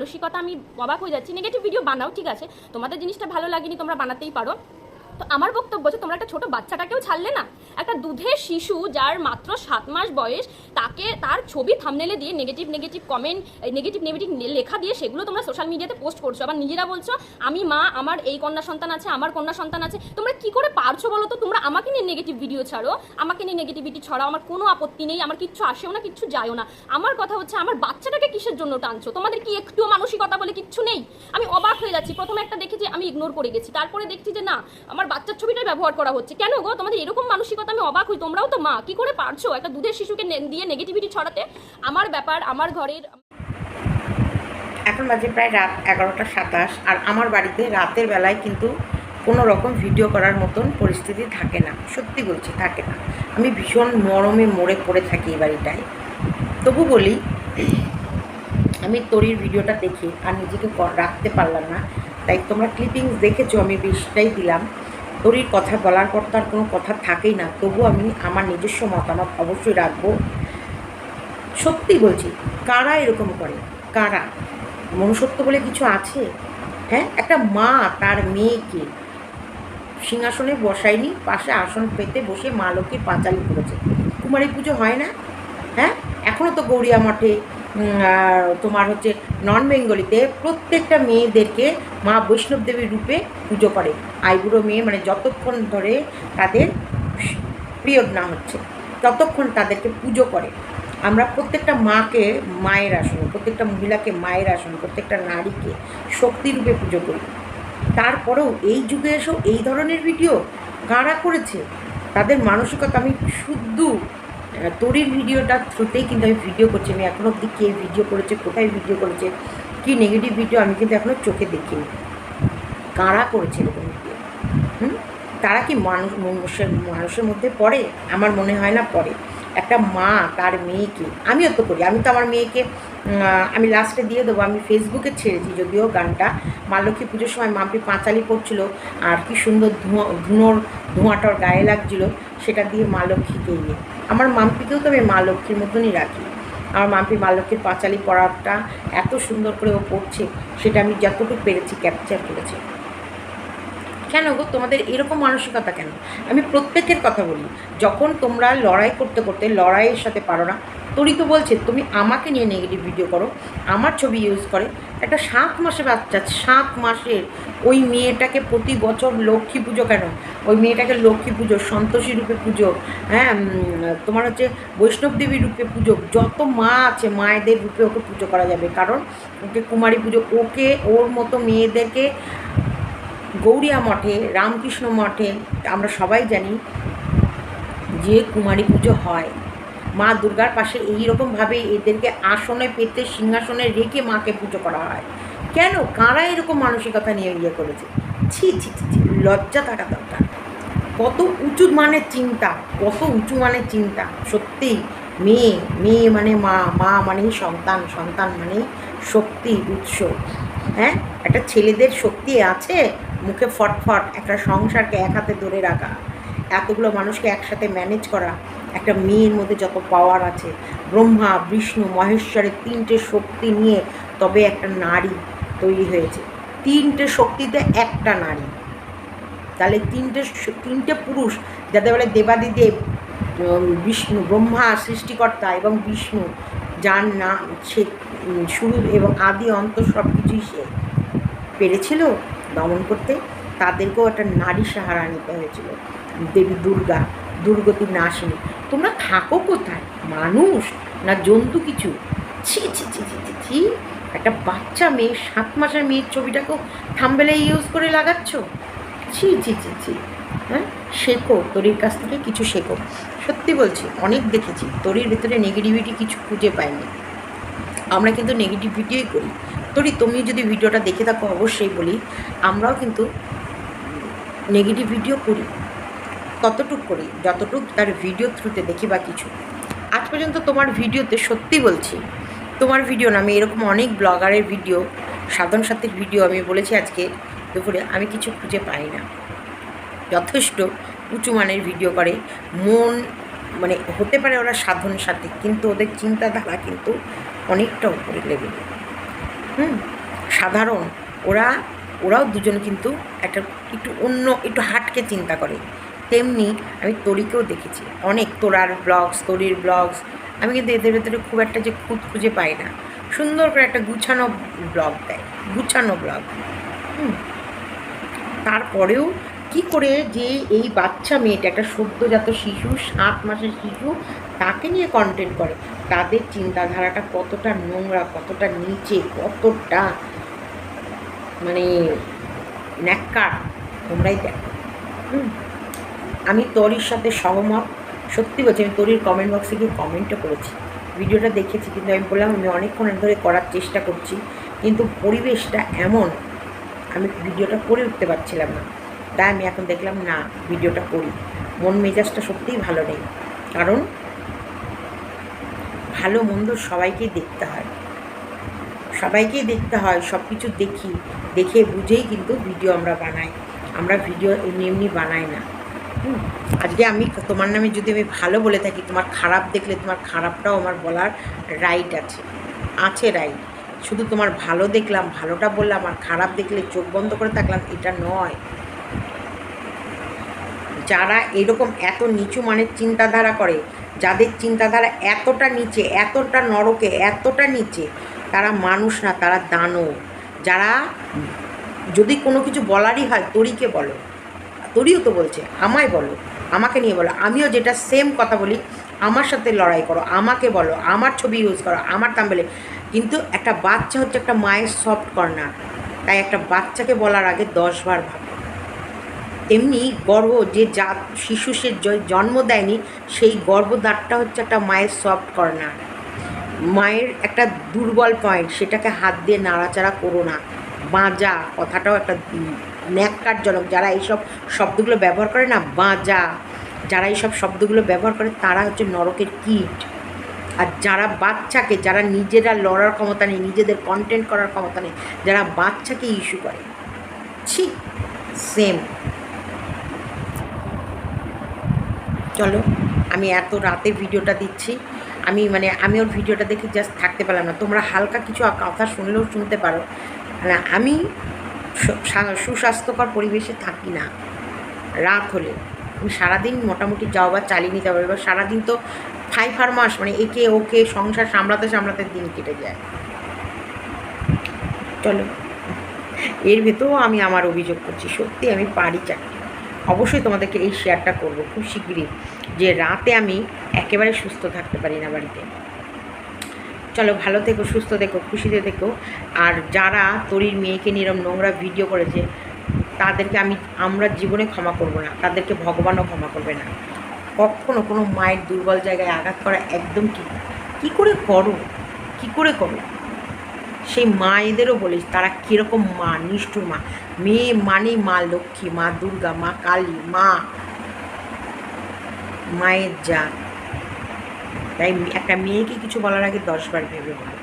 মানসিকতা আমি অবাক হয়ে যাচ্ছি। নেগেটিভ ভিডিও বানাও, ঠিক আছে? তোমাদের জিনিসটা ভালো লাগেনি, তোমরা বানাতেই পারো। তো আমার বক্তব্য যে তোমরা একটা ছোট বাচ্চাটাকেও ছাড়লে না। একটা দুধের শিশু যার মাত্র সাত মাস বয়স, তাকে তার ছবি থামনেলে দিয়ে negative negative comment negative negative লেখা দিয়ে সেগুলো তোমরা সোশ্যাল মিডিয়াতে পোস্ট করছ। আবার নিজেরা বলছো, আমি মা, আমার এই কন্যা সন্তান আছে, আমার কন্যা সন্তান আছে। তোমরা কি করে পারছ বলো তো? তোমরা আমাকে নিয়ে নেগেটিভ ভিডিও ছাড়ো। আমাকে নিয়ে নেগেটিভিটি ছড়াও। আমার কোনো আপত্তি নেই, আমার কিচ্ছু আসেও না, কিচ্ছু যায়ও না। আমার কথা হচ্ছে, আমার বাচ্চাটাকে কিসের জন্য টানছো? তোমাদের কি একটুও মানসিকতা বলে কিচ্ছু নেই? আমি যাচ্ছি প্রথমে একটা দেখেছি আমি ইগনোর করে গেছি। তারপরে দেখছি যে না, আমার বাচ্চার ছবিটাই ব্যবহার করা হচ্ছে। কেন গো? তোমাদের এরকম মানসিকতা আমি অবাক হই। তোমরাও তো মা, কি করে পারছ একটা দুধের শিশুকে দিয়ে নেগেটিভিটি ছড়াতে? আমার ব্যাপার, আমার ঘরের এখন বাজে প্রায় রাত এগারোটা সাতাশ, আর আমার বাড়িতে রাতের বেলায় কিন্তু কোনো রকম ভিডিও করার মতন পরিস্থিতি থাকে না। সত্যি বলছি, থাকে না। আমি ভীষণ মরমে মরে পড়ে থাকি এই বাড়িটায়। তবু বলি আমি তরির ভিডিওটা দেখে আর নিজেকে রাখতে পারলাম না। তাই তোমরা ক্লিপিংস দেখেছ, আমি বেশটাই দিলাম। তরির কথা বলার পর তার কোনো কথা থাকেই না। তবু আমি আমার নিজস্ব মতামত অবশ্যই রাখব। সত্যি বলছি, কারা এরকম করে? কারা? মনুষ্যত্ব বলে কিছু আছে? হ্যাঁ একটা মা তার মেয়েকে সিংহাসনে বসায়নি, পাশে আসন পেতে বসে মা লক্ষ্মীর পাঁচালি করেছে। কুমারী পুজো হয় না? হ্যাঁ এখনও তো গৌরিয়া মঠে। তোমার হচ্ছে নন বেঙ্গলিতে প্রত্যেকটা মেয়েদেরকে মা বৈষ্ণব দেবীর রূপে পুজো করে। আইবুড়ো মেয়ে মানে যতক্ষণ ধরে তাদের পিরিয়ড না হচ্ছে, ততক্ষণ তাদেরকে পুজো করে। আমরা প্রত্যেকটা মাকে মায়ের আসন, প্রত্যেকটা মহিলাকে মায়ের আসন, প্রত্যেকটা নারীকে শক্তিরূপে পুজো করি। তারপরেও এই যুগে এসেও এই ধরনের ভিডিও কারা করেছে? তাদের মানসিকতা আমি শুদ্ধ তরির ভিডিওটা থ্রুতেই কিন্তু আমি ভিডিও করছি। আমি এখনও অব্দি কে ভিডিও করেছে, কোথায় ভিডিও করেছে, কি নেগেটিভ ভিডিও আমি কিন্তু এখনও চোখে দেখিনি। কারা করেছে এরকম ভিডিও হুম? তারা কি মানুষ মানুষের মানুষের মধ্যে পড়ে? আমার মনে হয় না পড়ে। একটা মা, তার মেয়েকে। আমিও তো করি। আমি তো আমার মেয়েকে আমি লাস্টে দিয়ে দেবো। আমি ফেসবুকে ছেড়েছি যদিও গানটা। মা লক্ষ্মী পুজোর সময় মাম্পি পাঁচালি পড়ছিল আর কি সুন্দর ধোঁয়া, ধুনোর ধোঁয়াটার গায়ে লাগছিল, সেটা দিয়ে মা লক্ষ্মীকে নিয়ে। আমার মাম্পিকেও তো আমি মা লক্ষ্মীর মতনই রাখি। আমার মাম্পি মা লক্ষ্মীর পাঁচালি পড়াটা এত সুন্দর করে ও পড়ছে, সেটা আমি যতটুকু পেরেছি ক্যাপচার করেছি। কেন গো? তোমাদের এরকম মানসিকতা কেন? আমি প্রত্যেকের কথা বলি। যখন তোমরা লড়াই করতে করতে লড়াইয়ের সাথে পারো না তরি তো বলছে, তুমি আমাকে নিয়ে নেগেটিভ ভিডিও করো। আমার ছবি ইউজ করে। একটা সাত মাসের বাচ্চা, সাত মাসের ওই মেয়েটাকে প্রতি বছর লক্ষ্মী পুজো কেন? ওই মেয়েটাকে লক্ষ্মী পুজো, সন্তোষী রূপে পুজো হ্যাঁ তোমার হচ্ছে বৈষ্ণব দেবীর রূপে পুজো, যত মা আছে, মায়েদের রূপে ওকে পুজো করা যাবে। কারণ ওকে কুমারী পুজো, ওকে, ওর মতো মেয়েদেরকে গৌরিয়া মঠে, রামকৃষ্ণ মঠে, আমরা সবাই জানি যে কুমারী পুজো হয়। মা দুর্গার পাশে এই রকমভাবে এদেরকে আসনে পেতে, সিংহাসনে রেখে মাকে পুজো করা হয়। কেন? কারা এরকম মানসিকতা নিয়ে ইয়ে করেছে? ছি ছি ছি ছি, লজ্জা থাকা দরকার। কত উঁচু মানের চিন্তা, কত উঁচু মানের চিন্তা। সত্যি মেয়ে মেয়ে মানে মা মা মানেই সন্তান সন্তান মানেই শক্তি, উৎস। হ্যাঁ? একটা ছেলেদের শক্তি আছে মুখে ফটফট একটা সংসারকে এক হাতে ধরে রাখা, এতগুলো মানুষকে একসাথে ম্যানেজ করা, একটা মেয়ের মধ্যে যত পাওয়ার আছে, ব্রহ্মা, বিষ্ণু, মহেশ্বরের তিনটে শক্তি নিয়ে তবে একটা নারী তৈরি হয়েছে। তিনটে শক্তিতে একটা নারী। তাহলে তিনটে তিনটে পুরুষ, যাদের বলে দেবাদিদেব বিষ্ণু, ব্রহ্মা সৃষ্টিকর্তা এবং বিষ্ণু, যার নাম সে শুরু এবং আদি অন্ত সব কিছুই সে পেরেছিল দমন করতে, তাদেরকেও একটা নারী সাহারা নিতে হয়েছিল। দেবী দুর্গা, দুর্গতি নাশিনী। তোমরা থাকো কোথায়? মানুষ না জন্তু কিছু? ছি ছি ছি ছি ছি ছি। একটা বাচ্চা মেয়ে, সাত মাসের মেয়ের ছবিটাকেও থাম্বেলে ইউজ করে লাগাচ্ছ? ছি ছি ছি ছি। হ্যাঁ? শেখো, তোরির কাছ থেকে কিছু শেখো। সত্যি বলছি, অনেক দেখেছি। তোরির ভেতরে নেগেটিভিটি কিছু খুঁজে পাইনি। আমরা কিন্তু নেগেটিভ ভিডিওই করি। তোরি তুমি যদি ভিডিওটা দেখে থাকো, অবশ্যই বলি, আমরাও কিন্তু নেগেটিভ ভিডিও করি, ততটুক করি, যতটুক তার ভিডিও থ্রুতে দেখি বা কিছু। আজ পর্যন্ত তোমার ভিডিওতে সত্যি বলছি, তোমার ভিডিও না, আমি এরকম অনেক ব্লগারের ভিডিও সাধন সাথীর ভিডিও আমি বলেছি আজকে দুপুরে, আমি কিছু খুঁজে পাই না। যথেষ্ট উঁচু মানের ভিডিও করে, মন মানে হতে পারে ওরা সাধন সাথী, কিন্তু ওদের চিন্তাধারা কিন্তু অনেকটা উপরে লেভেলে হুম, সাধারণ। ওরা, ওরাও দুজন কিন্তু একটা একটু অন্য, একটু হাটকে চিন্তা করে। তেমনি আমি তরিকেও দেখেছি। অনেক তোরার ব্লগস, তরির ব্লগস, আমি কিন্তু এদের ভেতরে খুব একটা যে খুঁত খুঁজে পাই না। সুন্দর করে একটা গুছানো ব্লগ দেয়, গুছানো ব্লগ। হুম, তারপরেও কি করে যে এই বাচ্চা মেয়েটা, একটা সদ্যজাত শিশু, সাত মাসের শিশু, তাকে নিয়ে কন্টেন্ট করে? তাদের চিন্তাধারাটা কতটা নোংরা, কতটা নিচে, কতটা মানে ন্যাক্কার? তোমরাই দেখো। আমি তোরির সাথে সহমত। সত্যি বলছি, আমি তোরির কমেন্ট বক্সে গিয়ে কমেন্টও করেছি। ভিডিওটা দেখেছি, কিন্তু আমি বললাম, আমি অনেকক্ষণ ধরে করার চেষ্টা করছি, কিন্তু পরিবেশটা এমন, আমি ভিডিওটা করে উঠতে পারছিলাম না। তাই আমি এখন দেখলাম, না, ভিডিওটা করি। মন মেজাজটা সত্যিই ভালো নেই। কারণ ভালো মন্দ সবাইকেই দেখতে হয়। সবাইকেই দেখতে হয় সব কিছু দেখি। দেখে বুঝেই কিন্তু ভিডিও আমরা বানাই। আমরা ভিডিও এমনি এমনি বানাই না। আজকে আমি তোমার নামে যদি আমি ভালো বলে থাকি, তোমার খারাপ দেখলে তোমার খারাপটাও আমার বলার রাইট আছে। আছে রাইট শুধু তোমার ভালো দেখলাম, ভালোটা বললাম আর খারাপ দেখলে চোখ বন্ধ করে থাকলাম, এটা নয়। যারা এরকম এত নিচু মানের চিন্তাধারা করে, যাদের চিন্তাধারা এতটা নিচে, এতটা নরকে, এতটা নিচে, তারা মানুষ না, তারা দানব। যারা যদি কোনো কিছু বলারই হয়, তরিকে বলো। তরিও তো বলছে, আমায় বলো, আমাকে নিয়ে বলো, আমিও যেটা সেম কথা বলি, আমার সাথে লড়াই করো, আমাকে বলো, আমার ছবি ইউজ করো, আমার তাম্বেলে কিন্তু একটা বাচ্চা হচ্ছে একটা মায়ের সফট কর্নার তাই একটা বাচ্চাকে বলার আগে দশবার ভাবো। তেমনি গর্ভ যে জাত শিশু সে জন্ম দেয়নি, সেই গর্ভদারটা হচ্ছে একটা মায়ের সফট কর্নার মায়ের একটা দুর্বল পয়েন্ট সেটাকে হাত দিয়ে নাড়াচাড়া করো না। বাঁজা, কথাটাও একটা ন্যাক্কারজনক। যারা এইসব শব্দগুলো ব্যবহার করে না, বাঁজা, যারা এইসব শব্দগুলো ব্যবহার করে, তারা হচ্ছে নরকের কীট। আর যারা বাচ্চাকে, যারা নিজেরা লড়ার ক্ষমতা নেই, নিজেদের কন্টেন্ট করার ক্ষমতা নেই, যারা বাচ্চাকে ইস্যু করে, ছি সেম চলো, আমি এত রাতে ভিডিওটা দিচ্ছি। আমি মানে আমি ওর ভিডিওটা দেখে জাস্ট থাকতে পারলাম না। তোমরা হালকা কিছু কথা শুনলেও শুনতে পারো। মানে আমি সুস্বাস্থ্যকর পরিবেশে থাকি না। রাত হলে। আমি সারাদিন মোটামুটি যাও বা চালিয়ে নিতে পারব। এবার সারাদিন তো ফাইভ আর মাস মানে একে ওকে সংসার সামলাতে সামলাতে দিন কেটে যায়। চলো। এর ভেতরেও আমি আমার অভিযোগ করছি। সত্যি আমি পারি চাকরি। অবশ্যই তোমাদেরকে এই শেয়ারটা করব খুব শিগগিরই, যে রাতে আমি একেবারে সুস্থ থাকতে পারি না বাড়িতে। চলো ভালো থেকো, সুস্থ থেকো, খুশিতে থেকো। আর যারা তরির মেয়েকে নিয়ে এরম নোংরা ভিডিও করেছে, তাদেরকে আমি, আমরা জীবনে ক্ষমা করব না, তাদেরকে ভগবানও ক্ষমা করবে না। কখনো কোনো মায়ের দুর্বল জায়গায় আঘাত করা একদম ঠিক। কী করে করো? কী করে করো? সেই মায়েদেরও বলিস, তারা কীরকম মা, নিষ্ঠুর মা। মেয়ে মানেই মা লক্ষ্মী, মা দুর্গা, মা কালী, মা মায়ের জাত। তাই একটা মেয়েকে কিছু বলার আগে দশবার ভেবে বলো।